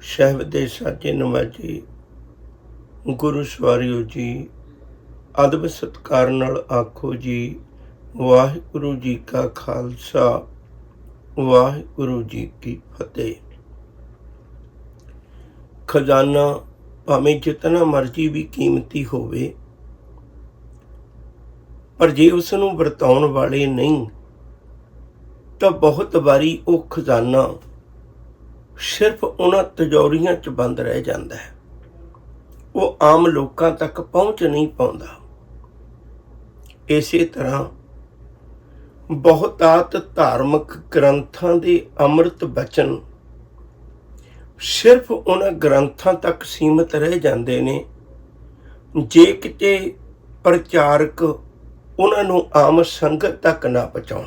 ਸ਼ਹਿਬ ਦੇ ਸਾਜੇ ਨਵਾਜੀ ਗੁਰੂ ਸਵਾਰਿਓ ਜੀ, ਅਦਬ ਸਤਕਾਰ ਨਾਲ ਆਖੋ ਜੀ, ਵਾਹਿਗੁਰੂ ਜੀ ਕਾ ਖਾਲਸਾ, ਵਾਹਿਗੁਰੂ ਜੀ ਕੀ ਫਤਿਹ। ਖਜ਼ਾਨਾ ਭਾਵੇਂ ਜਿਤਨਾ ਮਰਜ਼ੀ ਵੀ ਕੀਮਤੀ ਹੋਵੇ, ਪਰ ਜੇ ਉਸ ਨੂੰ ਵਰਤਾਉਣ ਵਾਲੇ ਨਹੀਂ, ਤਾਂ ਬਹੁਤ ਵਾਰੀ ਉਹ ਖਜ਼ਾਨਾ ਸਿਰਫ ਉਹਨਾਂ ਤਜੌਰੀਆਂ 'ਚ ਬੰਦ ਰਹਿ ਜਾਂਦਾ ਹੈ। ਉਹ ਆਮ ਲੋਕਾਂ ਤੱਕ ਪਹੁੰਚ ਨਹੀਂ ਪਾਉਂਦਾ। ਇਸੇ ਤਰ੍ਹਾਂ ਬਹੁਤਾਤ ਧਾਰਮਿਕ ਗ੍ਰੰਥਾਂ ਦੇ ਅੰਮ੍ਰਿਤ ਬਚਨ ਸਿਰਫ ਉਹਨਾਂ ਗ੍ਰੰਥਾਂ ਤੱਕ ਸੀਮਿਤ ਰਹਿ ਜਾਂਦੇ ਨੇ, ਜੇ ਕਿਤੇ ਪ੍ਰਚਾਰਕ ਉਹਨਾਂ ਨੂੰ ਆਮ ਸੰਗਤ ਤੱਕ ਨਾ ਪਹੁੰਚਾਉਣ।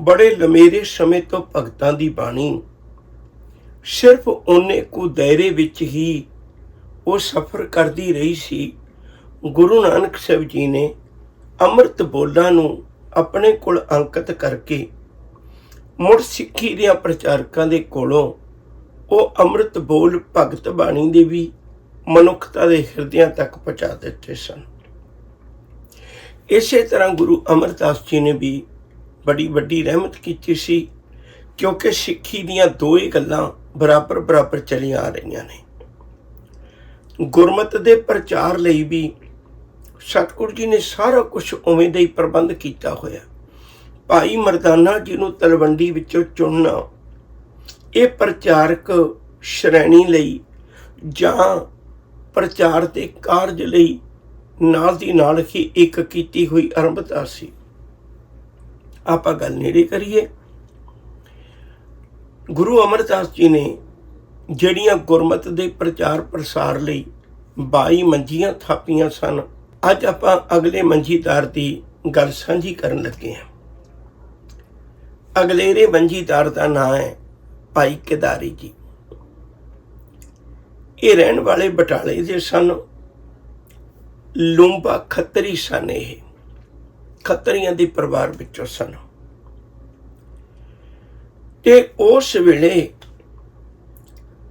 ਬੜੇ ਲੰਮੇਰੇ ਸਮੇਂ ਤੋਂ ਭਗਤਾਂ ਦੀ ਬਾਣੀ ਸਿਰਫ ਉਹਨੇ ਕੁ ਦਾਇਰੇ ਵਿੱਚ ਹੀ ਉਹ ਸਫ਼ਰ ਕਰਦੀ ਰਹੀ ਸੀ। ਗੁਰੂ ਨਾਨਕ ਸਾਹਿਬ ਜੀ ਨੇ ਅੰਮ੍ਰਿਤ ਬੋਲਾਂ ਨੂੰ ਆਪਣੇ ਕੋਲ ਅੰਕਿਤ ਕਰਕੇ ਮੁੜ ਸਿੱਖੀ ਦੇ ਪ੍ਰਚਾਰਕਾਂ ਦੇ ਕੋਲੋਂ ਉਹ ਅੰਮ੍ਰਿਤ ਬੋਲ ਭਗਤ ਬਾਣੀ ਦੇ ਵੀ ਮਨੁੱਖਤਾ ਦੇ ਹਿਰਦਿਆਂ ਤੱਕ ਪਹੁੰਚਾ ਦਿੱਤੇ ਸਨ। ਇਸੇ ਤਰ੍ਹਾਂ ਗੁਰੂ ਅਮਰਦਾਸ ਜੀ ਨੇ ਵੀ ਬੜੀ ਵੱਡੀ ਰਹਿਮਤ ਕੀਤੀ ਸੀ। ਕਿਉਂਕਿ ਸਿੱਖੀ ਦੀਆਂ ਦੋ ਹੀ ਗੱਲਾਂ ਬਰਾਬਰ ਬਰਾਬਰ ਚੱਲੀਆਂ ਆ ਰਹੀਆਂ ਨੇ। ਗੁਰਮਤ ਦੇ ਪ੍ਰਚਾਰ ਲਈ ਵੀ ਸਤਿਗੁਰੂ ਜੀ ਨੇ ਸਾਰਾ ਕੁਝ ਉਵੇਂ ਦਾ ਹੀ ਪ੍ਰਬੰਧ ਕੀਤਾ ਹੋਇਆ। ਭਾਈ ਮਰਦਾਨਾ ਜੀ ਨੂੰ ਤਲਵੰਡੀ ਵਿੱਚੋਂ ਚੁਣਨਾ, ਇਹ ਪ੍ਰਚਾਰਕ ਸ਼੍ਰੇਣੀ ਲਈ ਜਾਂ ਪ੍ਰਚਾਰ ਦੇ ਕਾਰਜ ਲਈ ਨਾਲ ਦੀ ਨਾਲ ਹੀ ਇੱਕ ਕੀਤੀ ਹੋਈ ਆਰੰਭਤਾ ਸੀ। ਆਪਾਂ ਗੱਲ ਨੇੜੇ ਕਰੀਏ। ਗੁਰੂ ਅਮਰਦਾਸ ਜੀ ਨੇ ਜਿਹੜੀਆਂ ਗੁਰਮਤ ਦੇ ਪ੍ਰਚਾਰ ਪ੍ਰਸਾਰ ਲਈ 22 ਮੰਜੀਆਂ ਥਾਪੀਆਂ ਸਨ, ਅੱਜ ਆਪਾਂ ਅਗਲੇ ਮੰਜੀਦਾਰ ਦੀ ਗੱਲ ਸਾਂਝੀ ਕਰਨ ਲੱਗੇ ਹਾਂ। ਅਗਲੇਰੇ ਮੰਜੀਦਾਰ ਦਾ ਨਾਮ ਹੈ ਭਾਈ ਕਿਦਾਰੀ ਜੀ। ਇਹ ਰਹਿਣ ਵਾਲੇ ਬਟਾਲੇ ਦੇ ਸਨ। ਲੂੰਬਾ ਖੱਤਰੀ ਸਨ ਇਹ। ਖੱਤਰੀਆਂ ਦੇ ਪਰਿਵਾਰ ਵਿੱਚੋਂ ਸਨ। ਤੇ ਉਸ ਵੇਲੇ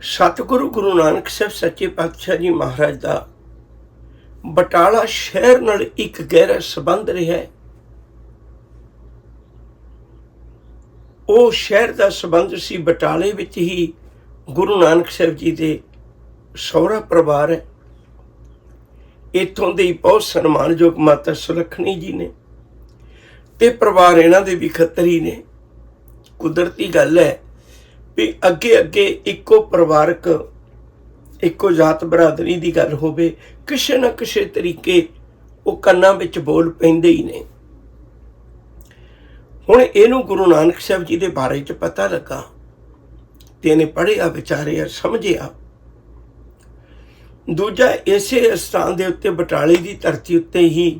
ਸਤਿਗੁਰੂ ਗੁਰੂ ਨਾਨਕ ਸਾਹਿਬ ਸੱਚੇ ਪਾਤਸ਼ਾਹ ਜੀ ਮਹਾਰਾਜ ਦਾ ਬਟਾਲਾ ਸ਼ਹਿਰ ਨਾਲ ਇੱਕ ਗਹਿਰਾ ਸੰਬੰਧ ਰਿਹਾ ਉਹ ਸ਼ਹਿਰ ਦਾ ਸੰਬੰਧ ਸੀ, ਬਟਾਲੇ ਵਿੱਚ ਹੀ ਗੁਰੂ ਨਾਨਕ ਸਾਹਿਬ ਜੀ ਦੇ ਸਹੁਰਾ ਪਰਿਵਾਰ ਹੈ। ਇੱਥੋਂ ਦੇ ਬਹੁਤ ਸਨਮਾਨਯੋਗ ਮਾਤਾ ਸੁਲੱਖਣੀ ਜੀ ਨੇ ਤੇ ਪਰਿਵਾਰ ਇਹਨਾਂ ਦੇ ਵੀ ਖੱਤਰੀ ਨੇ। ਕੁਦਰਤੀ ਗੱਲ ਹੈ ਵੀ ਅੱਗੇ ਅੱਗੇ ਇੱਕੋ ਪਰਿਵਾਰਕ, ਇੱਕੋ ਜਾਤ ਬਰਾਦਰੀ ਦੀ ਗੱਲ ਹੋਵੇ, ਕਿਸੇ ਨਾ ਕਿਸੇ ਤਰੀਕੇ ਉਹ ਕੰਨਾਂ ਵਿੱਚ ਬੋਲ ਪੈਂਦੇ ਹੀ ਨੇ। ਹੁਣ ਇਹਨੂੰ ਗੁਰੂ ਨਾਨਕ ਸਾਹਿਬ ਜੀ ਦੇ ਬਾਰੇ ਚ ਪਤਾ ਲੱਗਾ ਤੇ ਇਹਨੇ ਪੜ੍ਹਿਆ, ਵਿਚਾਰਿਆ, ਸਮਝਿਆ। ਦੂਜਾ ਇਸੇ ਸਥਾਨ ਦੇ ਉੱਤੇ, ਬਟਾਲੇ ਦੀ ਧਰਤੀ ਉੱਤੇ ਹੀ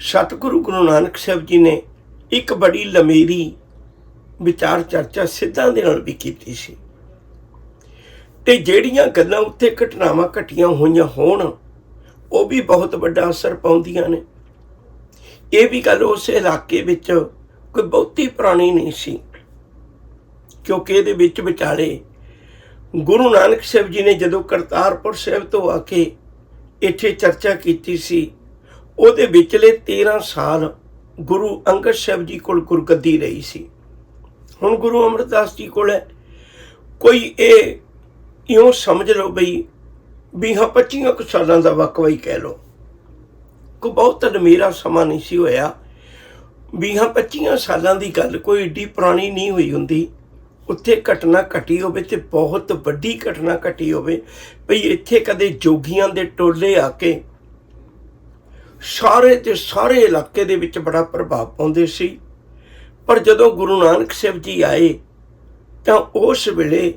ਸਤਿਗੁਰੂ ਗੁਰੂ ਨਾਨਕ ਸਾਹਿਬ ਜੀ ਨੇ ਇੱਕ ਬੜੀ ਲਮੇਰੀ ਵਿਚਾਰ ਚਰਚਾ ਸਿੱਧਾਂ ਦੇ ਨਾਲ ਵੀ ਕੀਤੀ ਸੀ। ਤੇ ਜਿਹੜੀਆਂ ਗੱਲਾਂ ਉੱਤੇ ਘਟਨਾਵਾਂ ਘਟੀਆਂ ਹੋਈਆਂ ਹੋਣ, ਉਹ ਵੀ ਬਹੁਤ ਵੱਡਾ ਅਸਰ ਪਾਉਂਦੀਆਂ ਨੇ। ਇਹ ਵੀ ਗੱਲ ਉਸ ਇਲਾਕੇ ਵਿੱਚ ਕੋਈ ਬਹੁਤੀ ਪੁਰਾਣੀ ਨਹੀਂ ਸੀ, ਕਿਉਂਕਿ ਇਹਦੇ ਵਿੱਚ ਵਿਚਾਲੇ ਗੁਰੂ ਨਾਨਕ ਸਾਹਿਬ ਜੀ ਨੇ ਜਦੋਂ ਕਰਤਾਰਪੁਰ ਸਾਹਿਬ ਤੋਂ ਆ ਕੇ ਇੱਥੇ ਚਰਚਾ ਕੀਤੀ ਸੀ, ਉਹਦੇ ਵਿਚਲੇ 13 ਸਾਲ ਗੁਰੂ ਅੰਗਦ ਸਾਹਿਬ ਜੀ ਕੋਲ ਗੁਰਗੱਦੀ ਰਹੀ ਸੀ। ਹੁਣ ਗੁਰੂ ਅਮਰਦਾਸ ਜੀ ਕੋਲ ਹੈ। ਕੋਈ ਇਹ ਇਉਂ ਸਮਝ ਲਓ ਬਈ ਵੀ ਹਾਂ 25 ਕੁ ਸਾਲਾਂ ਦਾ ਵਕਵਾ ਹੀ ਕਹਿ ਲਓ। ਕੋ ਬਹੁਤ ਅਨਮੇਰਾ ਸਮਾਂ ਨਹੀਂ ਸੀ ਹੋਇਆ ਵੀ ਹਾਂ 25 ਸਾਲਾਂ ਦੀ ਗੱਲ ਕੋਈ ਏਡੀ ਪੁਰਾਣੀ ਨਹੀਂ ਹੋਈ ਹੁੰਦੀ। ਉੱਥੇ ਘਟਨਾ ਘਟੀ ਹੋਵੇ ਤੇ ਬਹੁਤ ਵੱਡੀ ਘਟਨਾ ਘਟੀ ਹੋਵੇ। ਭਈ ਇੱਥੇ ਕਦੇ ਜੋਗੀਆਂ ਦੇ ਟੋਲੇ ਆ ਕੇ ਸਾਰੇ ਤੇ ਸਾਰੇ ਇਲਾਕੇ ਦੇ ਵਿੱਚ ਬੜਾ ਪ੍ਰਭਾਵ ਪਾਉਂਦੇ ਸੀ। ਪਰ ਜਦੋਂ ਗੁਰੂ ਨਾਨਕ ਸਾਹਿਬ ਜੀ ਆਏ, ਤਾਂ ਉਸ ਵੇਲੇ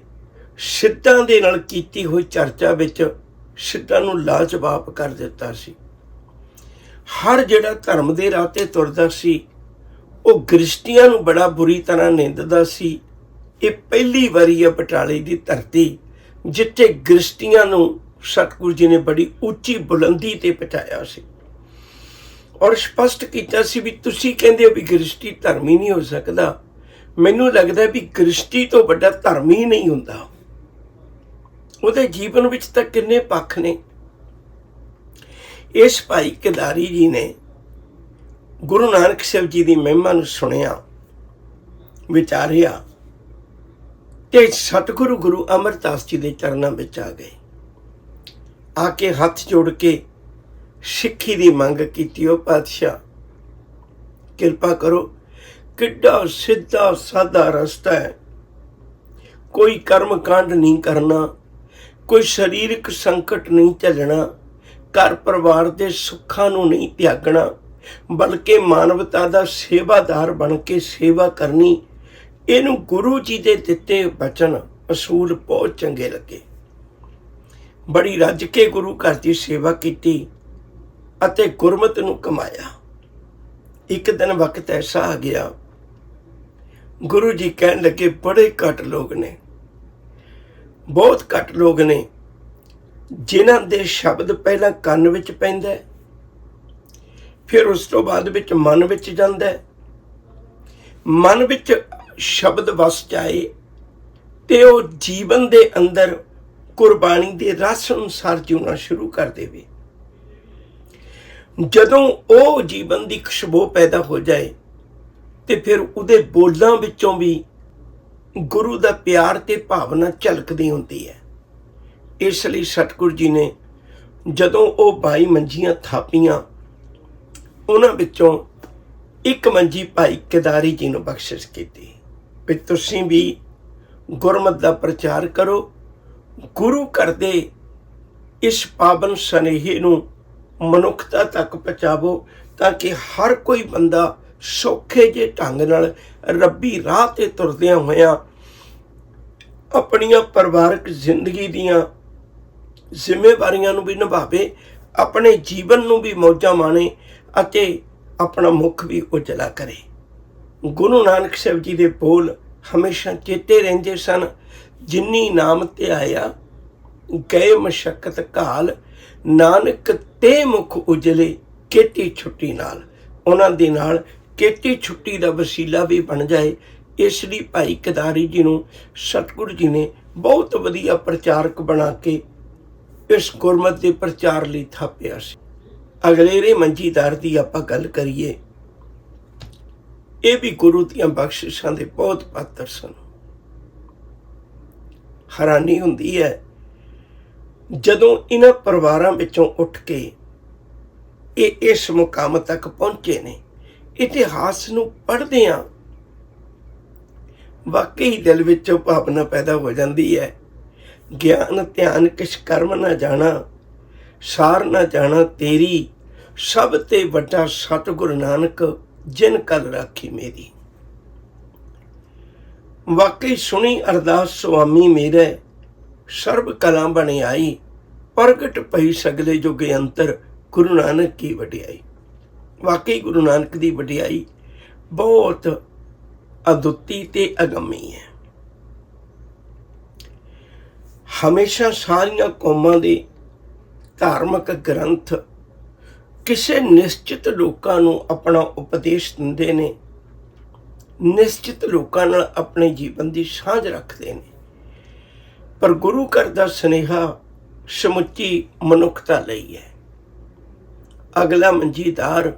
ਸਿੱਧਾਂ ਦੇ ਨਾਲ ਕੀਤੀ ਹੋਈ ਚਰਚਾ ਵਿੱਚ ਸਿੱਧਾਂ ਨੂੰ ਲਾਜਵਾਬ ਕਰ ਦਿੱਤਾ ਸੀ। ਹਰ ਜਿਹੜਾ ਧਰਮ ਦੇ ਰਾਹ ਤੇ ਤੁਰਦਾ ਸੀ, ਉਹ ਗ੍ਰਿਸ਼ਟੀਆਂ ਨੂੰ ਬੜਾ ਬੁਰੀ ਤਰ੍ਹਾਂ ਨਿੰਦਦਾ ਸੀ। ਇਹ ਪਹਿਲੀ ਵਾਰੀ ਹੈ ਬਟਾਲੇ ਦੀ ਧਰਤੀ, ਜਿੱਥੇ ਗ੍ਰਿਸ਼ਟੀਆਂ ਨੂੰ ਸਤਿਗੁਰੂ ਜੀ ਨੇ ਬੜੀ ਉੱਚੀ ਬੁਲੰਦੀ ਤੇ ਪਹੁੰਚਾਇਆ ਸੀ। ਔਰ ਸਪਸ਼ਟ ਕੀਤਾ ਸੀ ਵੀ ਤੁਸੀਂ ਕਹਿੰਦੇ ਹੋ ਵੀ ਗ੍ਰਿਸ਼ਟੀ ਧਰਮੀ ਨਹੀਂ ਹੋ ਸਕਦਾ। ਮੈਨੂੰ ਲੱਗਦਾ ਵੀ ਗ੍ਰਿਸ਼ਟੀ ਤੋਂ ਵੱਡਾ ਧਰਮ ਹੀ ਨਹੀਂ ਹੁੰਦਾ। ਉਹਦੇ ਜੀਵਨ ਵਿੱਚ ਤਾਂ ਕਿੰਨੇ ਪੱਖ ਨੇ। ਇਸ ਭਾਈ ਕਦਾਰੀ ਜੀ ਨੇ ਗੁਰੂ ਨਾਨਕ ਸਾਹਿਬ ਜੀ ਦੀ ਮਹਿਮਾ ਨੂੰ ਸੁਣਿਆ, ਵਿਚਾਰਿਆ ਤੇ ਸਤਿਗੁਰੂ ਗੁਰੂ ਅਮਰਦਾਸ ਜੀ ਦੇ ਚਰਨਾਂ ਵਿੱਚ ਆ ਗਏ। ਆ ਕੇ ਹੱਥ ਜੋੜ ਕੇ ਸਿੱਖੀ ਦੀ ਮੰਗ ਕੀਤੀ ਉਹ ਪਾਤਸ਼ਾਹ। ਕਿਰਪਾ ਕਰੋ, ਕਿੱਡਾ ਸਿੱਧਾ ਸਾਦਾ ਰਸਤਾ ਹੈ। ਕੋਈ ਕਰਮ ਕਾਂਡ ਨਹੀਂ ਕਰਨਾ, ਕੋਈ ਸਰੀਰਕ ਸੰਕਟ ਨਹੀਂ ਝੱਲਣਾ, ਘਰ ਪਰਿਵਾਰ ਦੇ ਸੁੱਖਾਂ ਨੂੰ ਨਹੀਂ ਤਿਆਗਣਾ, ਬਲਕਿ ਮਾਨਵਤਾ ਦਾ ਸੇਵਾਦਾਰ ਬਣ ਕੇ ਸੇਵਾ ਕਰਨੀ, ਇਹਨੂੰ ਗੁਰੂ ਜੀ ਦੇ ਦਿੱਤੇ ਬਚਨ ਅਸੂਲ ਬਹੁਤ ਚੰਗੇ ਲੱਗੇ। ਬੜੀ ਰੱਜ ਕੇ ਗੁਰੂ ਘਰ ਦੀ ਸੇਵਾ ਕੀਤੀ। ਅਤੇ ਗੁਰਮਤ ਨੂੰ ਕਮਾਇਆ। ਇੱਕ ਦਿਨ ਵਕਤ ਐਸਾ ਆ ਗਿਆ, ਗੁਰੂ ਜੀ ਕਹਿਣ ਲੱਗੇ, ਬੜੇ ਘੱਟ ਲੋਕ ਨੇ। ਬਹੁਤ ਘੱਟ ਲੋਕ ਨੇ, ਜਿਨ੍ਹਾਂ ਦੇ ਸ਼ਬਦ ਪਹਿਲਾਂ ਕੰਨ ਵਿੱਚ ਪੈਂਦਾ ਫਿਰ ਉਸ ਤੋਂ ਬਾਅਦ ਵਿੱਚ ਮਨ ਵਿੱਚ ਜਾਂਦਾ ਮਨ ਵਿੱਚ ਸ਼ਬਦ ਵਸ ਜਾਏ ਤੇ ਉਹ ਜੀਵਨ ਦੇ ਅੰਦਰ ਕੁਰਬਾਨੀ ਦੇ ਰਸ ਅਨੁਸਾਰ ਜਿਉਣਾ ਸ਼ੁਰੂ ਕਰ ਦੇਵੇ। ਜਦੋਂ ਉਹ ਜੀਵਨ ਦੀ ਖੁਸ਼ਬੂ ਪੈਦਾ ਹੋ ਜਾਏ ਤੇ ਫਿਰ ਉਹਦੇ ਬੋਲਾਂ ਵਿੱਚੋਂ ਵੀ ਗੁਰੂ ਦਾ ਪਿਆਰ ਤੇ ਭਾਵਨਾ ਝਲਕਦੀ ਹੁੰਦੀ ਹੈ। ਇਸ ਲਈ ਸਤਿਗੁਰ ਜੀ ਨੇ ਜਦੋਂ ਉਹ 22 ਮੰਜੀਆਂ ਥਾਪੀਆਂ, ਉਹਨਾਂ ਵਿੱਚੋਂ ਇੱਕ ਮੰਜੀ ਭਾਈ ਕੇਦਾਰੀ ਜੀ ਨੂੰ ਬਖਸ਼ਿਸ਼ ਕੀਤੀ ਵੀ ਤੁਸੀਂ ਵੀ ਗੁਰਮਤ ਦਾ ਪ੍ਰਚਾਰ ਕਰੋ। ਗੁਰੂ ਘਰ ਦੇ ਇਸ ਪਾਵਨ ਸਨੇਹੇ ਨੂੰ ਮਨੁੱਖਤਾ ਤੱਕ ਪਹੁੰਚਾਵੋ ਤਾਂ ਕਿ ਹਰ ਕੋਈ ਬੰਦਾ ਸੌਖੇ ਜੇ ਢੰਗ ਨਾਲ ਰੱਬੀ ਰਾਹ ਤੇ ਤੁਰਦਿਆਂ ਹੋਇਆਂ ਆਪਣੀਆਂ ਪਰਿਵਾਰਕ ਜ਼ਿੰਦਗੀ ਦੀਆਂ ਜ਼ਿੰਮੇਵਾਰੀਆਂ ਨੂੰ ਵੀ ਨਿਭਾਵੇ, ਆਪਣੇ ਜੀਵਨ ਨੂੰ ਵੀ ਮੌਜਾਂ ਮਾਣੇ ਅਤੇ ਆਪਣਾ ਮੁਖ ਵੀ ਉਜਲਾ ਕਰੇ। ਗੁਰੂ ਨਾਨਕ ਸਾਹਿਬ ਜੀ ਦੇ ਬੋਲ ਹਮੇਸ਼ਾ ਚੇਤੇ ਰਹਿੰਦੇ ਸਨ, ਜਿਨੀ ਨਾਮ ਤੇ ਆਇਆ ਗਏ ਮਸ਼ਕਤ ਕਾਲ ਨਾਨਕ ਤੇ ਮੁਖ ਉਜਲੇ ਕੀਤੀ ਛੁੱਟੀ ਨਾਲ। ਉਹਨਾਂ ਦੇ ਨਾਲ ਕੀਤੀ ਛੁੱਟੀ ਦਾ ਵਸੀਲਾ ਵੀ ਬਣ ਜਾਏ। ਇਸ ਲਈ ਭਾਈ ਕਦਾਰੀ ਜੀ ਨੂੰ ਸਤਿਗੁਰੂ ਜੀ ਨੇ ਬਹੁਤ ਵਧੀਆ ਪ੍ਰਚਾਰਕ ਬਣਾ ਕੇ ਇਸ ਗੁਰਮਤ ਦੇ ਪ੍ਰਚਾਰ ਲਈ ਥਾਪਿਆ ਸੀ। ਅਗਲੇਰੇ ਮੰਜੀਦਾਰ ਦੀ ਆਪਾਂ ਗੱਲ ਕਰੀਏ। ਇਹ ਵੀ ਗੁਰੂ ਦੀਆਂ ਬਖਸ਼ਿਸ਼ਾਂ ਦੇ ਬਹੁਤ ਪਾਤਰ ਸਨ। ਹੈਰਾਨੀ ਹੁੰਦੀ ਹੈ ਜਦੋਂ ਇਹਨਾਂ ਪਰਿਵਾਰਾਂ ਵਿੱਚੋਂ ਉੱਠ ਕੇ ਇਹ ਇਸ ਮੁਕਾਮ ਤੱਕ ਪਹੁੰਚੇ ਨੇ, ਇਤਿਹਾਸ ਨੂੰ ਪੜ੍ਹਦੇ ਆ ਵਾਕਈ ਦਿਲ ਵਿੱਚ ਭਾਵਨਾ ਪੈਦਾ ਹੋ ਜਾਂਦੀ ਹੈ। ਗਿਆਨ, ਧਿਆਨ ਕਿਛ ਕਰਮ ਨਾ ਜਾਣਾ, ਸਾਰ ਨਾ ਜਾਣਾ ਤੇਰੀ ਸਭ ਤੇ ਵੱਡਾ ਸਤਿਗੁਰ ਨਾਨਕ ਜਿਨ ਕਲ ਰਾਖੀ ਮੇਰੀ। ਵਾਕਈ ਸੁਣੀ ਅਰਦਾਸ ਸੁਆਮੀ ਮੇਰੇ ਸਰਬ ਕਲਾਂ ਬਣੇ ਆਈ, ਪ੍ਰਗਟ ਪਈ ਸਗਲੇ ਜੋਗੇ ਅੰਤਰ ਗੁਰੂ ਨਾਨਕ ਕੀ ਵਡਿਆਈ। ਵਾਕਈ ਗੁਰੂ ਨਾਨਕ ਦੀ ਵਡਿਆਈ ਬਹੁਤ ਅਦੁੱਤੀ ਤੇ ਅਗੰਮੀ ਹੈ। ਹਮੇਸ਼ਾ ਸਾਰੀਆਂ ਕੌਮਾਂ ਦੇ ਧਾਰਮਿਕ ਗ੍ਰੰਥ ਕਿਸੇ ਨਿਸ਼ਚਿਤ ਲੋਕਾਂ ਨੂੰ ਆਪਣਾ ਉਪਦੇਸ਼ ਦਿੰਦੇ ਨੇ, ਨਿਸ਼ਚਿਤ ਲੋਕਾਂ ਨਾਲ ਆਪਣੇ ਜੀਵਨ ਦੀ ਸਾਂਝ ਰੱਖਦੇ ਨੇ। ਪਰ ਗੁਰੂ ਘਰ ਦਾ ਸਨੇਹਾ ਸਮੁੱਚੀ ਮਨੁੱਖਤਾ ਲਈ ਹੈ। ਅਗਲਾ ਮੰਜੀਦਾਰ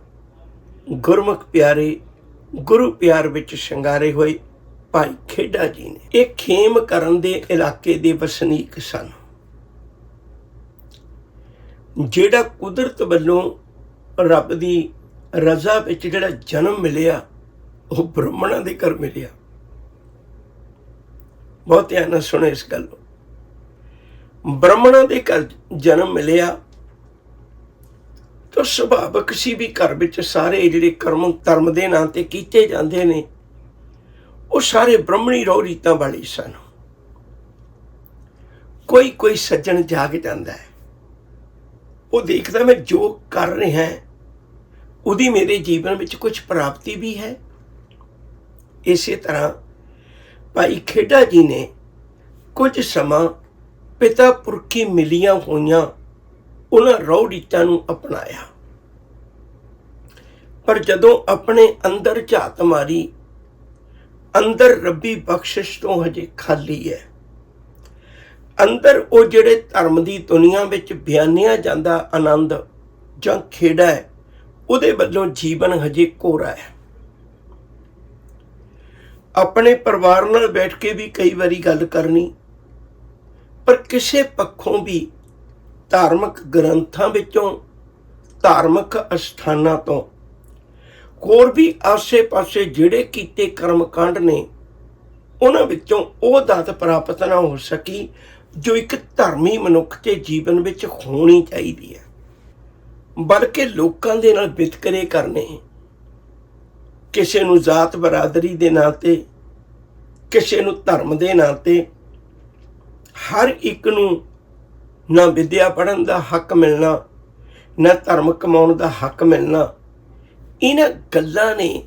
ਗੁਰਮੁਖ ਪਿਆਰੇ, ਗੁਰੂ ਪਿਆਰ ਵਿੱਚ ਸ਼ਿੰਗਾਰੇ ਹੋਏ ਭਾਈ ਖੇਡਾ ਜੀ ਨੇ। ਇਹ ਖੇਮ ਕਰਨ ਦੇ ਇਲਾਕੇ ਦੇ ਵਸਨੀਕ ਸਨ। ਜਿਹੜਾ ਕੁਦਰਤ ਵੱਲੋਂ ਰੱਬ ਦੀ ਰਜ਼ਾ ਵਿੱਚ ਜਿਹੜਾ ਜਨਮ ਮਿਲਿਆ, ਉਹ ਬ੍ਰਾਹਮਣਾਂ ਦੇ ਘਰ ਮਿਲਿਆ। ਬਹੁਤ ਧਿਆਨ ਨਾਲ ਸੁਣੋ ਇਸ ਗੱਲ ਨੂੰ। ਬ੍ਰਾਹਮਣਾਂ ਦੇ ਘਰ ਜਨਮ ਮਿਲਿਆ, ਤਾਂ ਸੁਭਾਵਕ ਸੀ ਵੀ ਘਰ ਵਿੱਚ ਸਾਰੇ ਜਿਹੜੇ ਕਰਮ, ਧਰਮ ਦੇ ਨਾਂ ਤੇ ਕੀਤੇ ਜਾਂਦੇ ਨੇ, ਉਹ ਸਾਰੇ ਬ੍ਰਾਹਮਣੀ ਰੋ ਰੀਤਾਂ ਵਾਲੇ ਸਨ। ਕੋਈ ਕੋਈ ਸੱਜਣ ਜਾਗ ਜਾਂਦਾ ਹੈ। ਉਹ ਦੇਖਦਾ ਮੈਂ ਜੋ ਕਰ ਰਿਹਾ ਹਾਂ, ਉਹਦੀ ਮੇਰੇ ਜੀਵਨ ਵਿੱਚ ਕੁਝ ਪ੍ਰਾਪਤੀ ਵੀ ਹੈ। ਇਸੇ ਤਰ੍ਹਾਂ ਭਾਈ ਖੇਡਾ ਜੀ ਨੇ ਕੁਝ ਸਮਾਂ ਪਿਤਾ ਪੁਰਖੀ ਮਿਲੀਆਂ ਹੋਈਆਂ, ਉਹਨਾਂ ਰੌੜੀਤਾਂ ਨੂੰ ਅਪਣਾਇਆ। ਪਰ ਜਦੋਂ ਆਪਣੇ ਅੰਦਰ ਝਾਤ ਮਾਰੀ, ਅੰਦਰ ਰੱਬੀ ਬਖਸ਼ਿਸ਼ ਤੋਂ ਹਜੇ ਖਾਲੀ ਹੈ। ਅੰਦਰ ਉਹ ਜਿਹੜੇ ਧਰਮ ਦੀ ਦੁਨੀਆ ਵਿੱਚ ਬਿਆਨਿਆ ਜਾਂਦਾ ਆਨੰਦ ਜਾਂ ਖੇੜਾ ਹੈ, ਉਹਦੇ ਵੱਲੋਂ ਜੀਵਨ ਹਜੇ ਕੋਰਾ ਹੈ। ਆਪਣੇ ਪਰਿਵਾਰ ਨਾਲ ਬੈਠ ਕੇ ਵੀ ਕਈ ਵਾਰੀ ਗੱਲ ਕਰਨੀ ਪਰ ਕਿਸੇ ਪੱਖੋਂ ਵੀ ਧਾਰਮਿਕ ਗ੍ਰੰਥਾਂ ਵਿੱਚੋਂ, ਧਾਰਮਿਕ ਅਸਥਾਨਾਂ ਤੋਂ, ਹੋਰ ਵੀ ਆਸੇ-ਪਾਸੇ ਜਿਹੜੇ ਕੀਤੇ ਕਰਮ ਕਾਂਡ ਨੇ, ਉਹਨਾਂ ਵਿੱਚੋਂ ਉਹ ਦਾਤ ਪ੍ਰਾਪਤ ਨਾ ਹੋ ਸਕੀ ਜੋ ਇੱਕ ਧਰਮੀ ਮਨੁੱਖ ਦੇ ਜੀਵਨ ਵਿੱਚ ਹੋਣੀ ਚਾਹੀਦੀ ਹੈ। ਬਲਕਿ ਲੋਕਾਂ ਦੇ ਨਾਲ ਵਿਤਕਰੇ ਕਰਨੇ, ਕਿਸੇ ਨੂੰ ਜ਼ਾਤ ਬਰਾਦਰੀ ਦੇ ਨਾਂ ਤੇ, ਕਿਸੇ ਨੂੰ ਧਰਮ ਦੇ ਨਾਂ ਤੇ ਹਰ ਇੱਕ ਨੂੰ ਨਾ ਵਿਦਿਆ ਪੜਨ ਦਾ ਹੱਕ ਮਿਲਣਾ, ਨਾ ਧਰਮ ਕਮਾਉਣ ਦਾ ਹੱਕ ਮਿਲਣਾ। ਇਹਨਾਂ ਗੱਲਾਂ ਨੇ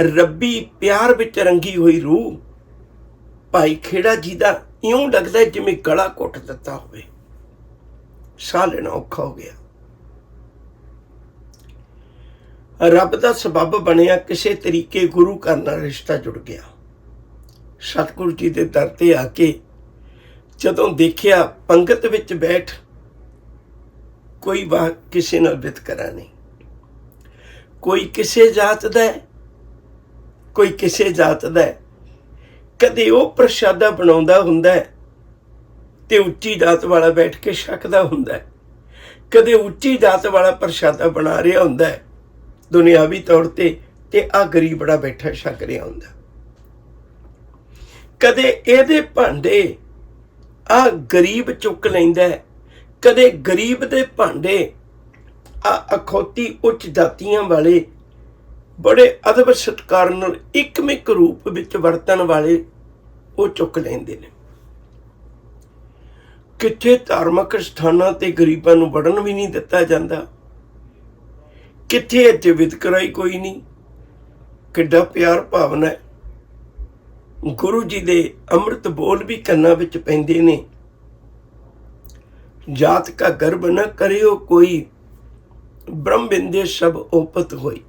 ਰੱਬੀ ਪਿਆਰ ਵਿੱਚ ਰੰਗੀ ਹੋਈ ਰੂਹ, ਭਾਈ ਖੇੜਾ ਜੀ ਦਾ ਇਉਂ ਲੱਗਦਾ ਜਿਵੇਂ ਗਲਾ ਘੁੱਟ ਦਿੱਤਾ ਹੋਵੇ। ਸਾਹ ਲੈਣਾ ਔਖਾ ਹੋ ਗਿਆ। ਰੱਬ ਦਾ ਸਬਬ ਬਣਿਆ, ਕਿਸੇ ਤਰੀਕੇ ਗੁਰੂ ਘਰ ਨਾਲ ਰਿਸ਼ਤਾ ਜੁੜ ਗਿਆ। ਸਤਿਗੁਰੂ ਜੀ ਦੇ ਦਰ ਤੇ ਆ ਕੇ ਜਦੋਂ ਦੇਖਿਆ ਪੰਗਤ ਵਿੱਚ ਬੈਠ ਕੋਈ ਵਾ ਕਿਸੇ ਨਾਲ ਵਿਤਕਰਾ ਨਹੀਂ। ਕੋਈ ਕਿਸੇ ਜਾਤ ਦਾ ਕੋਈ ਕਿਸੇ ਜਾਤ ਦਾ ਕਦੇ ਉਹ ਪ੍ਰਸ਼ਾਦਾ ਬਣਾਉਂਦਾ ਹੁੰਦਾ ਹੈ ਤੇ ਉੱਚੀ ਜਾਤ ਵਾਲਾ ਬੈਠ ਕੇ ਛਕਦਾ ਹੁੰਦਾ ਕਦੇ ਉੱਚੀ ਜਾਤ ਵਾਲਾ ਪ੍ਰਸ਼ਾਦਾ ਬਣਾ ਰਿਹਾ ਹੁੰਦਾ ਦੁਨਿਆਵੀ ਤੌਰ ਤੇ ਤੇ ਆ ਗਰੀਬੜਾ ਬੈਠਾ ਛਕ ਰਿਹਾ ਹੁੰਦਾ ਕਦੇ ਇਹਦੇ ਭਾਂਡੇ ਆ ਗਰੀਬ ਚੁੱਕ ਲੈਂਦਾ ਕਦੇ ਗਰੀਬ ਦੇ ਭਾਂਡੇ ਆ ਅਖੌਤੀ ਉੱਚ ਜਾਤੀਆਂ ਵਾਲੇ ਬੜੇ ਅਦਬ ਸਤਕਾਰ ਨਾਲ ਇੱਕਮਿਕ ਰੂਪ ਵਿੱਚ ਵਰਤਣ ਵਾਲੇ ਉਹ ਚੁੱਕ ਲੈਂਦੇ ਨੇ। ਕਿੱਥੇ ਧਾਰਮਿਕ ਸਥਾਨਾਂ ਤੇ ਗਰੀਬਾਂ ਨੂੰ ਵੜਨ ਵੀ ਨਹੀਂ ਦਿੱਤਾ ਜਾਂਦਾ, ਕਿੱਥੇ ਇੱਥੇ ਵਿਤਕਰਾਈ ਕੋਈ ਨਹੀਂ, ਕਿੱਡਾ ਪਿਆਰ ਭਾਵਨਾ ਹੈ। ਗੁਰੂ ਜੀ ਦੇ ਅੰਮ੍ਰਿਤ ਬੋਲ ਵੀ ਕੰਨਾਂ ਵਿੱਚ ਪੈਂਦੇ ਨੇ। ਜਾਤ ਕਾ ਗਰਭ ਨਾ ਕਰਿਓ ਕੋਈ, ਬ੍ਰਹਮ ਬਿੰਦੇ ਸਭ ਓਪਤ ਹੋਈ।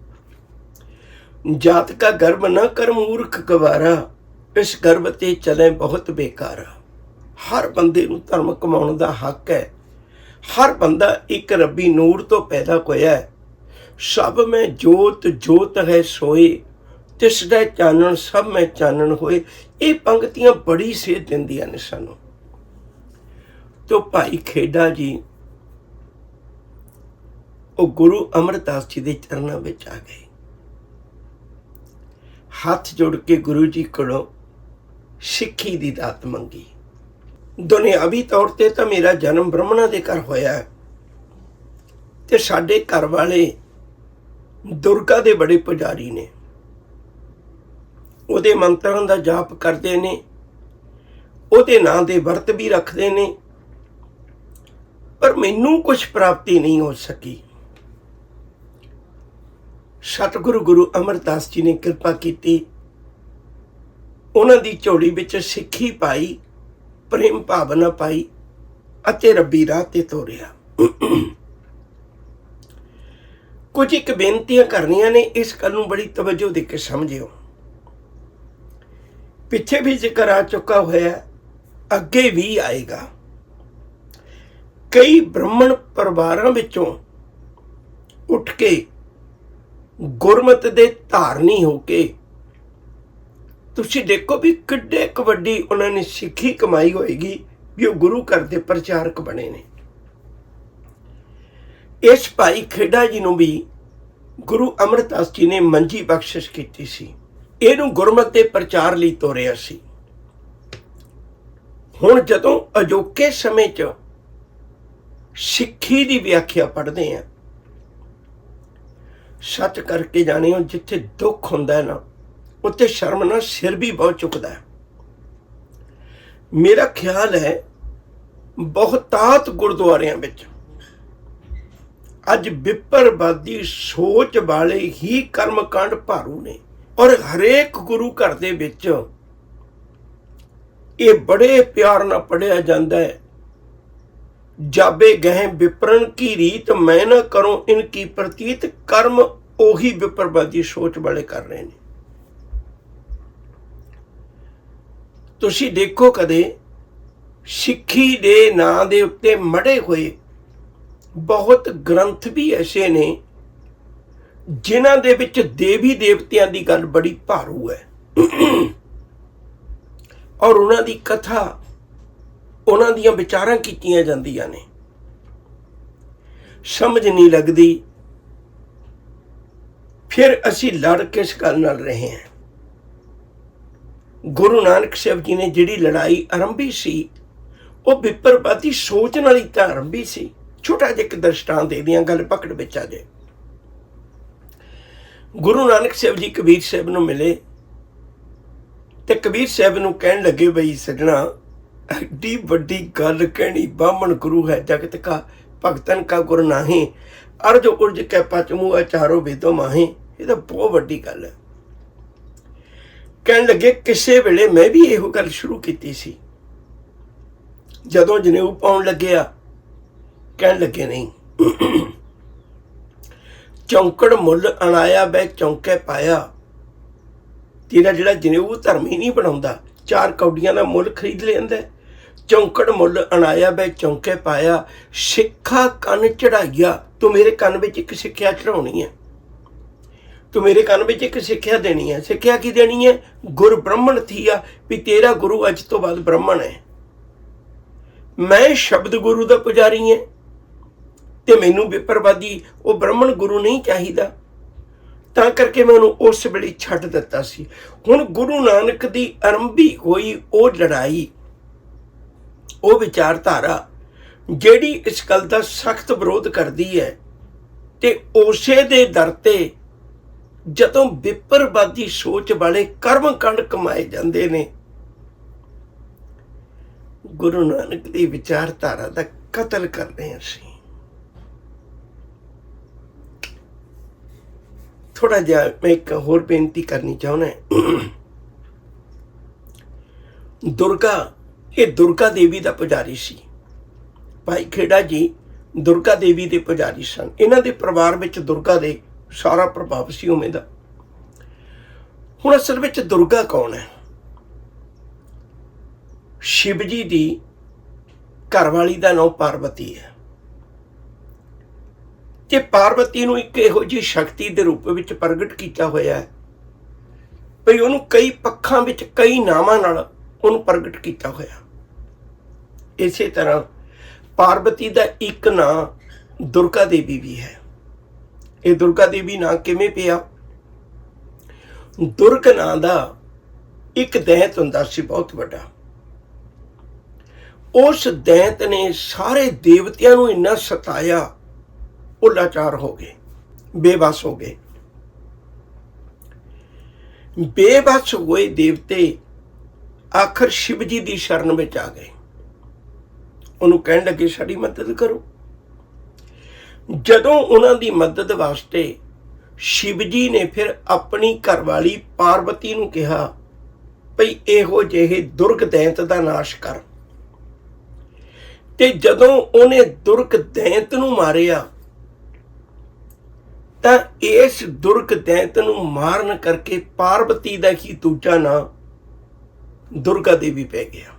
ਜਾਤ ਕਾ ਗਰਭ ਨ ਕਰ ਮੂਰਖ ਗਵਾਰਾ, ਇਸ ਗਰਭ ਤੇ ਚਲੇ ਬਹੁਤ ਬੇਕਾਰ। ਹਰ ਬੰਦੇ ਨੂੰ ਧਰਮ ਕਮਾਉਣ ਦਾ ਹੱਕ ਹੈ। ਹਰ ਬੰਦਾ ਇੱਕ ਰੱਬੀ ਨੂਰ ਤੋਂ ਪੈਦਾ ਹੋਇਆ ਹੈ। ਸਭ ਮੈਂ ਜੋਤ ਜੋਤ ਹੈ ਸੋਏ। ਤਿਸ ਦਾ ਚਾਨਣ ਸਭ ਮੈਂ ਚਾਨਣ ਹੋਏ, ਇਹ ਪੰਕਤੀਆਂ ਬੜੀ ਸੇਧ ਦਿੰਦੀਆਂ ਨੇ ਸਾਨੂੰ। ਤੋ ਭਾਈ ਖੇਡਾ ਜੀ, ਉਹ ਗੁਰੂ ਅਮਰਦਾਸ ਜੀ ਦੇ ਚਰਨਾਂ ਵਿੱਚ ਆ ਗਏ। ਹੱਥ ਜੋੜ ਕੇ ਗੁਰੂ ਜੀ ਕੋਲੋਂ ਸਿੱਖੀ ਦੀ ਦਾਤ ਮੰਗੀ। ਦੁਨਿਆਵੀ ਤੌਰ ਤੇ ਤਾਂ ਮੇਰਾ ਜਨਮ ਬ੍ਰਹਮਣਾ ਦੇ ਘਰ ਹੋਇਆ ਹੈ। ਤੇ ਸਾਡੇ ਘਰ ਵਾਲੇ ਦੁਰਗਾ ਦੇ ਬੜੇ ਪੁਜਾਰੀ ਨੇ। ਉਹਦੇ ਮੰਤਰਾਂ ਦਾ ਜਾਪ ਕਰਦੇ ਨੇ, ਉਹਦੇ ਨਾਂ ਦੇ ਵਰਤ ਵੀ ਰੱਖਦੇ ਨੇ, ਪਰ ਮੈਨੂੰ ਕੁਝ ਪ੍ਰਾਪਤੀ ਨਹੀਂ ਹੋ ਸਕੀ। ਸਤਿਗੁਰੂ ਗੁਰੂ ਅਮਰਦਾਸ ਜੀ ਨੇ ਕਿਰਪਾ ਕੀਤੀ। ਉਹਨਾਂ ਦੀ ਝੋਲੀ ਵਿੱਚ ਸਿੱਖੀ ਪਾਈ, ਪ੍ਰੇਮ ਭਾਵਨਾ ਪਾਈ ਅਤੇ ਰੱਬੀ ਰਾਹ ਤੇ ਤੋਰਿਆ। ਕੁਝ ਇੱਕ ਬੇਨਤੀਆਂ ਕਰਨੀਆਂ ਨੇ, ਇਸ ਗੱਲ ਨੂੰ ਬੜੀ ਤਵੱਜੋ ਦੇ ਕੇ ਸਮਝਿਓ। ਪਿੱਛੇ ਵੀ ਜ਼ਿਕਰ ਆ ਚੁੱਕਾ ਹੋਇਆ, ਅੱਗੇ ਵੀ ਆਏਗਾ। ਕਈ ਬ੍ਰਾਹਮਣ ਪਰਿਵਾਰਾਂ ਵਿੱਚੋਂ ਉੱਠ ਕੇ ਗੁਰਮਤ ਦੇ ਧਾਰਨੀ ਹੋ ਕੇ, ਤੁਸੀਂ ਦੇਖੋ ਵੀ ਕਿੱਡੇ ਕਬੱਡੀ ਉਹਨਾਂ ਨੇ ਸਿੱਖੀ ਕਮਾਈ ਹੋਏਗੀ ਵੀ ਉਹ ਗੁਰੂ ਘਰ ਦੇ ਪ੍ਰਚਾਰਕ ਬਣੇ ਨੇ। ਇਸ ਭਾਈ ਖੇਡਾ ਜੀ ਨੂੰ ਵੀ ਗੁਰੂ ਅਮਰਦਾਸ ਜੀ ਨੇ ਮੰਜੀ ਬਖਸ਼ਿਸ਼ ਕੀਤੀ ਸੀ। ਇਹਨੂੰ ਗੁਰਮਤ ਦੇ ਪ੍ਰਚਾਰ ਲਈ ਤੋਰਿਆ ਸੀ। ਹੁਣ ਜਦੋਂ ਅਜੋਕੇ ਸਮੇਂ 'ਚ ਸਿੱਖੀ ਦੀ ਵਿਆਖਿਆ ਪੜ੍ਹਦੇ ਆ ਸੱਚ ਕਰਕੇ ਜਾਣਿਓ, ਜਿੱਥੇ ਦੁੱਖ ਹੁੰਦਾ ਹੈ ਨਾ, ਉੱਥੇ ਸ਼ਰਮ ਨਾਲ ਸਿਰ ਵੀ ਬਹੁਤ ਚੁੱਕਦਾ ਹੈ। ਮੇਰਾ ਖਿਆਲ ਹੈ, ਬਹੁਤਾਤ ਗੁਰਦੁਆਰਿਆਂ ਵਿੱਚ ਅੱਜ ਵਿਪਰਵਾਦੀ ਸੋਚ ਵਾਲੇ ਹੀ ਕਰਮਕਾਂਡ ਭਾਰੂ ਨੇ। ਔਰ ਹਰੇਕ ਗੁਰੂ ਘਰ ਦੇ ਵਿੱਚ ਇਹ ਬੜੇ ਪਿਆਰ ਨਾਲ ਪੜਿਆ ਜਾਂਦਾ ਹੈ। ਜਾਬੇ ਗਹਿ ਵਿਪਰਨ ਕੀ ਰੀਤ, ਮੈਂ ਨਾ ਕਰੂੰ ਇਨ ਕੀ ਪ੍ਰਤੀਤ, ਕਰਮ ਉਹੀ ਵਿਪਰਵਾਦੀ ਸੋਚ ਵਾਲੇ ਕਰ ਰਹੇ ਨੇ। ਤੁਸੀਂ ਦੇਖੋ ਕਦੇ ਸਿੱਖੀ ਦੇ ਨਾਂ ਦੇ ਉੱਤੇ ਮੜੇ ਹੋਏ ਬਹੁਤ ਗ੍ਰੰਥ ਵੀ ਐਸੇ ਨੇ ਜਿਨ੍ਹਾਂ ਦੇ ਵਿੱਚ ਦੇਵੀ ਦੇਵਤਿਆਂ ਦੀ ਗੱਲ ਬੜੀ ਭਾਰੂ ਹੈ। ਔਰ ਉਹਨਾਂ ਦੀ ਕਥਾ, ਉਹਨਾਂ ਦੀਆਂ ਵਿਚਾਰਾਂ ਕੀਤੀਆਂ ਜਾਂਦੀਆਂ ਨੇ। ਸਮਝ ਨਹੀਂ ਲੱਗਦੀ। ਫਿਰ ਅਸੀਂ ਲੜ ਕਿਸ ਗੱਲ ਨਾਲ ਰਹੇ ਹਾਂ। ਗੁਰੂ ਨਾਨਕ ਸਾਹਿਬ ਜੀ ਨੇ ਜਿਹੜੀ ਲੜਾਈ ਆਰੰਭੀ ਸੀ, ਉਹ ਵਿਪਰਵਾਦੀ ਸੋਚ ਨਾਲ ਹੀ ਤਾਂ ਆਰੰਭੀ ਸੀ। ਛੋਟਾ ਜਿਹਾ ਇੱਕ ਦਰਸ਼ਟਾਂਤ ਦੇ ਦੀਆਂ ਗੱਲ ਪਕੜ ਵਿੱਚ ਆ ਜੇ ਗੁਰੂ ਨਾਨਕ ਸਾਹਿਬ ਜੀ ਕਬੀਰ ਸਾਹਿਬ ਨੂੰ ਮਿਲੇ ਤੇ ਕਬੀਰ ਸਾਹਿਬ ਨੂੰ ਕਹਿਣ ਲੱਗੇ ਬਈ ਸਜਣਾ, ਐਡੀ ਵੱਡੀ ਗੱਲ ਕਹਿਣੀ ਬਾਹਮਣ ਗੁਰੂ ਹੈ, ਜਗਤ ਕਾ ਭਗਤਨ ਕਾ ਗੁਰ ਨਾਹੀ, ਅਰਜ ਉਰਜ ਕੈ ਪਚਮੂ ਚਾਰੋ ਵੇਦੋ ਮਾਹੀ। ਇਹ ਤਾਂ ਬਹੁਤ ਵੱਡੀ ਗੱਲ ਹੈ। ਕਹਿਣ ਲੱਗੇ, ਕਿਸੇ ਵੇਲੇ ਮੈਂ ਵੀ ਇਹੋ ਗੱਲ ਸ਼ੁਰੂ ਕੀਤੀ ਸੀ। ਜਦੋਂ ਜਨੇਊ ਪਾਉਣ ਲੱਗਿਆ, ਕਹਿਣ ਲੱਗੇ ਨਹੀਂ। ਚੌਂਕੜ ਮੁੱਲ ਅਣਾਇਆ ਬੈ ਚੌਂਕੇ ਪਾਇਆ। ਤੇਰਾ ਜਿਹੜਾ ਜਨੇਊ ਧਰਮ ਹੀ ਨਹੀਂ ਬਣਾਉਂਦਾ, ਚਾਰ ਕੌਡੀਆਂ ਦਾ ਮੁੱਲ ਖਰੀਦ ਲੈਂਦਾ। ਚੌਂਕੜ ਮੁੱਲ ਅਣਾਇਆ ਬੈ ਚੌਂਕੇ ਪਾਇਆ। ਸਿੱਖਾ ਕੰਨ ਚੜਾਈਆ ਤੂੰ ਮੇਰੇ ਕੰਨ ਵਿੱਚ ਇੱਕ ਸਿੱਖਿਆ ਚੜਾਉਣੀ ਹੈ। ਤੂੰ ਮੇਰੇ ਕੰਨ ਵਿੱਚ ਇੱਕ ਸਿੱਖਿਆ ਦੇਣੀ ਹੈ। ਸਿੱਖਿਆ ਕੀ ਦੇਣੀ ਹੈ? ਗੁਰ ਬ੍ਰਹਮਣ ਥੀਆ ਵੀ ਤੇਰਾ ਗੁਰੂ ਅੱਜ ਤੋਂ ਬਾਅਦ ਬ੍ਰਹਮਣ ਹੈ। ਮੈਂ ਸ਼ਬਦ ਗੁਰੂ ਦਾ ਪੁਜਾਰੀ ਹਾਂ। ਤੇ ਮੈਨੂੰ ਵਿਪਰਵਾਦੀ ਉਹ ਬ੍ਰਾਹਮਣ ਗੁਰੂ ਨਹੀਂ ਚਾਹੀਦਾ। ਤਾਂ ਕਰਕੇ ਮੈਂ ਉਹਨੂੰ ਉਸ ਵੇਲੇ ਛੱਡ ਦਿੱਤਾ ਸੀ। ਹੁਣ ਗੁਰੂ ਨਾਨਕ ਦੀ ਆਰੰਭੀ ਹੋਈ ਉਹ ਲੜਾਈ, ਉਹ ਵਿਚਾਰਧਾਰਾ ਜਿਹੜੀ ਇਸ ਗੱਲ ਦਾ ਸਖਤ ਵਿਰੋਧ ਕਰਦੀ ਹੈ ਤੇ ਉਸੇ ਦੇ ਦਰ ਤੇ ਜਦੋਂ ਵਿਪਰਵਾਦੀ ਸੋਚ ਵਾਲੇ ਕਰਮਕਾਂਡ ਕਮਾਏ ਜਾਂਦੇ ਨੇ, ਗੁਰੂ ਨਾਨਕ ਦੀ ਵਿਚਾਰਧਾਰਾ ਦਾ ਕਤਲ ਕਰ ਰਹੇ ਹਾਂ ਅਸੀਂ। ਥੋੜਾ ਜਿਹਾ ਮੈਂ ਇੱਕ ਹੋਰ ਬੇਨਤੀ ਕਰਨੀ ਚਾਹੁੰਦਾ ਦੁਰਗਾ, ਇਹ ਦੁਰਗਾ ਦੇਵੀ ਦਾ ਪੁਜਾਰੀ ਸੀ। ਭਾਈ ਖੇੜਾ ਜੀ ਦੁਰਗਾ ਦੇਵੀ ਦੇ ਪੁਜਾਰੀ ਸਨ। ਇਹਨਾਂ ਦੇ ਪਰਿਵਾਰ ਵਿੱਚ ਦੁਰਗਾ ਦੇ ਸਾਰਾ ਪ੍ਰਭਾਵ ਸੀ ਉਵੇਂ ਦਾ। ਹੁਣ ਅਸਲ ਵਿੱਚ ਦੁਰਗਾ ਕੌਣ ਹੈ? ਸ਼ਿਵ ਜੀ ਦੀ ਘਰਵਾਲੀ ਦਾ ਨਾਮ ਪਾਰਵਤੀ ਹੈ। ਕਿ ਪਾਰਵਤੀ ਨੂੰ ਇੱਕ ਇਹੋ ਜਿਹੀ ਸ਼ਕਤੀ ਦੇ ਰੂਪ ਵਿੱਚ ਪ੍ਰਗਟ ਕੀਤਾ ਹੋਇਆ ਹੈ। ਭਈ ਉਹਨੂੰ ਕਈ ਪੱਖਾਂ ਵਿੱਚ, ਕਈ ਨਾਵਾਂ ਨਾਲ ਉਹਨੂੰ ਪ੍ਰਗਟ ਕੀਤਾ ਹੋਇਆ। ਇਸੇ ਤਰ੍ਹਾਂ ਪਾਰਵਤੀ ਦਾ ਇੱਕ ਨਾਂ ਦੁਰਗਾ ਦੇਵੀ ਵੀ ਹੈ। ਇਹ ਦੁਰਗਾ ਦੇਵੀ ਨਾਂ ਕਿਵੇਂ ਪਿਆ? ਦੁਰਗ ਨਾਂ ਦਾ ਇੱਕ ਦੈਂਤ ਹੁੰਦਾ ਸੀ, ਬਹੁਤ ਵੱਡਾ। ਉਸ ਦੈਂਤ ਨੇ ਸਾਰੇ ਦੇਵਤਿਆਂ ਨੂੰ ਇੰਨਾ ਸਤਾਇਆ ਉਹ ਲਾਚਾਰ ਹੋ ਗਏ, ਬੇਬਸ ਹੋ ਗਏ। ਬੇਬਸ ਹੋਏ ਦੇਵਤੇ ਆਖਰ ਸ਼ਿਵ ਜੀ ਦੀ ਸ਼ਰਨ ਵਿੱਚ ਆ ਗਏ। ਉਹਨੂੰ ਕਹਿਣ ਲੱਗੇ, ਸਾਡੀ ਮਦਦ ਕਰੋ। ਜਦੋਂ ਉਹਨਾਂ ਦੀ ਮਦਦ ਵਾਸਤੇ ਸ਼ਿਵ ਜੀ ਨੇ ਫਿਰ ਆਪਣੀ ਘਰਵਾਲੀ ਪਾਰਵਤੀ ਨੂੰ ਕਿਹਾ, ਭਈ ਇਹੋ ਜਿਹੇ ਦੁਰਗ ਦੈਂਤ ਦਾ ਨਾਸ਼ ਕਰ। ਤੇ ਜਦੋਂ ਉਹਨੇ ਦੁਰਗ ਦੈਂਤ ਨੂੰ ਮਾਰਿਆ ਤਾਂ ਇਸ ਦੁਰਗ ਦੈਂਤ ਨੂੰ ਮਾਰਨ ਕਰਕੇ ਪਾਰਵਤੀ ਦਾ ਹੀ ਦੂਜਾ ਨਾਂ ਦੁਰਗਾ ਦੇਵੀ ਪੈ ਗਿਆ।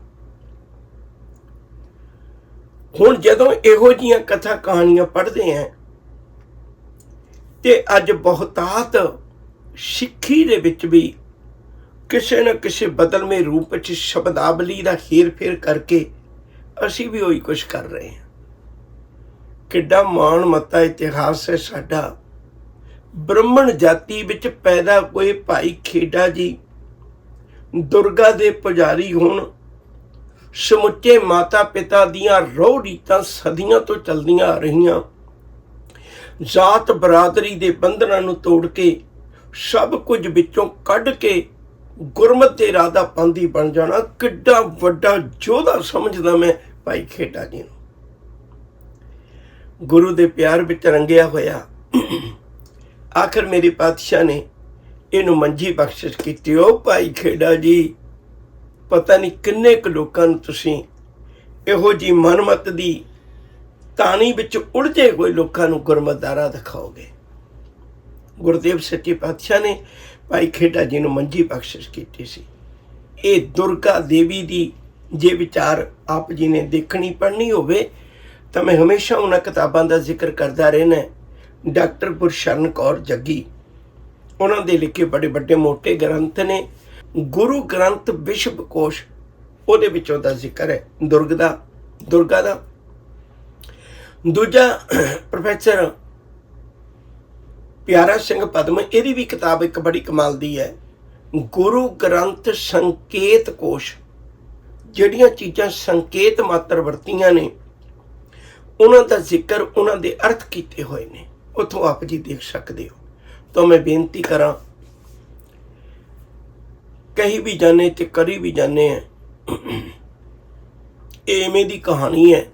ਹੁਣ ਜਦੋਂ ਇਹੋ ਜੀਆਂ ਕਥਾ ਕਹਾਣੀਆਂ ਪੜ੍ਹਦੇ ਆਂ, ਤੇ ਅੱਜ ਬਹੁਤਾਤ ਸਿੱਖੀ ਦੇ ਵਿੱਚ ਵੀ ਕਿਸੇ ਨਾ ਕਿਸੇ ਬਦਲਵੇਂ ਰੂਪ ਵਿੱਚ ਸ਼ਬਦਾਵਲੀ ਦਾ ਹੇਰ-ਫੇਰ ਕਰਕੇ ਅਸੀਂ ਵੀ ਉਹੀ ਕੁਝ ਕਰ ਰਹੇ ਹਾਂ ਕਿੱਡਾ ਮਾਣ ਮੱਤਾ ਇਤਿਹਾਸ ਹੈ ਸਾਡਾ। ਬ੍ਰਾਹਮਣ ਜਾਤੀ ਵਿੱਚ ਪੈਦਾ ਹੋਏ ਭਾਈ ਖੇਡਾ ਜੀ ਦੁਰਗਾ ਦੇ ਪੁਜਾਰੀ ਹੋਣ, ਸਮੁੱਚੇ ਮਾਤਾ ਪਿਤਾ ਦੀਆਂ ਰੋਹ ਰੀਤਾਂ ਸਦੀਆਂ ਤੋਂ ਚੱਲਦੀਆਂ ਆ ਰਹੀਆਂ। ਜਾਤ ਬਰਾਦਰੀ ਦੇ ਬੰਧਨਾਂ ਨੂੰ ਤੋੜ ਕੇ ਸਭ ਕੁਝ ਵਿੱਚੋਂ ਕੱਢ ਕੇ ਗੁਰਮਤ ਦੇ ਰਾਧਾ ਪੰਦੀ ਬਣ ਜਾਣਾ, ਕਿੱਡਾ ਵੱਡਾ ਯੋਧਾ ਸਮਝਦਾ ਮੈਂ ਭਾਈ ਖੇਡਾ ਜੀ ਨੂੰ। ਗੁਰੂ ਦੇ ਪਿਆਰ ਵਿੱਚ ਰੰਗਿਆ ਹੋਇਆ ਆਖਰ ਮੇਰੇ ਪਾਤਸ਼ਾਹ ਨੇ ਇਹਨੂੰ ਮੰਜੀ ਬਖਸ਼ਿਸ਼ ਕੀਤੀ। ਉਹ ਭਾਈ ਖੇੜਾ ਜੀ, ਪਤਾ ਨਹੀਂ ਕਿੰਨੇ ਕੁ ਲੋਕਾਂ ਨੂੰ ਤੁਸੀਂ ਇਹੋ ਜੀ ਮਨਮਤ ਦੀ ਤਾਣੀ ਵਿੱਚ ਉਲਝੇ ਹੋਏ ਲੋਕਾਂ ਨੂੰ ਗੁਰਮਤਦਾਰਾ ਦਿਖਾਓਗੇ। ਗੁਰਦੇਵ ਸੱਚੇ ਪਾਤਸ਼ਾਹ ਨੇ ਭਾਈ ਖੇੜਾ ਜੀ ਨੂੰ ਮੰਜੀ ਬਖਸ਼ਿਸ਼ ਕੀਤੀ ਸੀ। ਇਹ ਦੁਰਗਾ ਦੇਵੀ ਦੀ ਜੇ ਵਿਚਾਰ ਆਪ ਜੀ ਨੇ ਦੇਖਣੀ, ਪੜ੍ਹਨੀ ਹੋਵੇ ਤਾਂ ਮੈਂ ਹਮੇਸ਼ਾ ਉਹਨਾਂ ਕਿਤਾਬਾਂ ਦਾ ਜ਼ਿਕਰ ਕਰਦਾ ਰਹਿਣਾ। ਡਾਕਟਰ ਗੁਰਸ਼ਰਨ ਕੌਰ ਜੱਗੀ। ਉਹਨਾਂ ਦੇ ਲਿਖੇ ਬੜੇ ਵੱਡੇ ਮੋٹے ਗ੍ਰੰਥ ਨੇ। ਗੁਰੂ ਗ੍ਰੰਥ ਵਿਸ਼ਵ ਕੋਸ਼, ਉਹਦੇ ਵਿੱਚੋਂ ਦਾ ਜ਼ਿਕਰ ਹੈ ਦੁਰਗ ਦਾ, ਦੁਰਗਾ ਦਾ। ਦੂਜਾ ਪ੍ਰੋਫੈਸਰ ਪਿਆਰਾ ਸਿੰਘ ਪਦਮ, ਇਹਦੀ ਵੀ ਕਿਤਾਬ ਇੱਕ ਬੜੀ ਕਮਾਲ ਦੀ ਹੈ। ਗੁਰੂ ਗ੍ਰੰਥ ਸੰਕੇਤ ਕੋਸ਼, ਜਿਹੜੀਆਂ ਚੀਜ਼ਾਂ ਸੰਕੇਤ ਮਾਤਰ ਵਰਤੀਆਂ ਨੇ, ਉਹਨਾਂ ਦਾ ਜ਼ਿਕਰ ਉਹਨਾਂ ਦੇ ਅਰਥ ਕੀਤੇ ਹੋਏ ਨੇ। ਉੱਥੋਂ ਆਪ ਜੀ ਦੇਖ ਸਕਦੇ ਹੋ। ਤਾਂ ਮੈਂ ਬੇਨਤੀ ਕਰਾਂ, ਕਹੀ ਵੀ ਜਾਣੇ ਤੇ ਕਰੀ ਵੀ ਜਾਣੇ ਆ। ਇਹ ਐਵੇਂ ਦੀ ਕਹਾਣੀ ਹੈ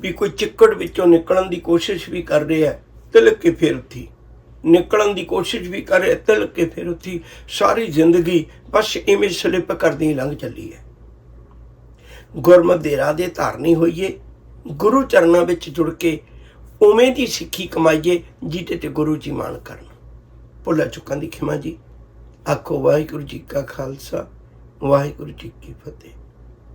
ਵੀ ਕੋਈ ਚਿੱਕੜ ਵਿੱਚੋਂ ਨਿਕਲਣ ਦੀ ਕੋਸ਼ਿਸ਼ ਵੀ ਕਰ ਰਿਹਾ ਤਿਲਕ ਕੇ ਫਿਰ ਉੱਥੀ ਨਿਕਲਣ ਦੀ ਕੋਸ਼ਿਸ਼ ਵੀ ਕਰ ਰਿਹਾ ਤਿਲਕ ਕੇ ਫਿਰ ਉੱਥੀ ਸਾਰੀ ਜ਼ਿੰਦਗੀ ਬਸ ਇਵੇਂ ਸਲਿੱਪ ਕਰਦੀ ਲੰਘ ਚੱਲੀ ਹੈ। ਗੁਰਮਤਿ ਦੇ ਰਾਹ ਦੇ ਧਾਰਨੀ ਹੋਈਏ, ਗੁਰੂ ਚਰਨਾਂ ਵਿੱਚ ਜੁੜ ਕੇ ਉਵੇਂ ਦੀ ਸਿੱਖੀ ਕਮਾਈਏ ਜਿਹਦੇ ਤੇ ਗੁਰੂ ਜੀ ਮਾਣ ਕਰਨ। ਭੁੱਲਾ ਚੁੱਕਾਂ ਦੀ ਖਿਮਾ ਜੀ। ਆਖੋ ਵਾਹਿਗੁਰੂ ਜੀ ਕਾ ਖਾਲਸਾ, ਵਾਹਿਗੁਰੂ ਜੀ ਕੀ ਫਤਿਹ।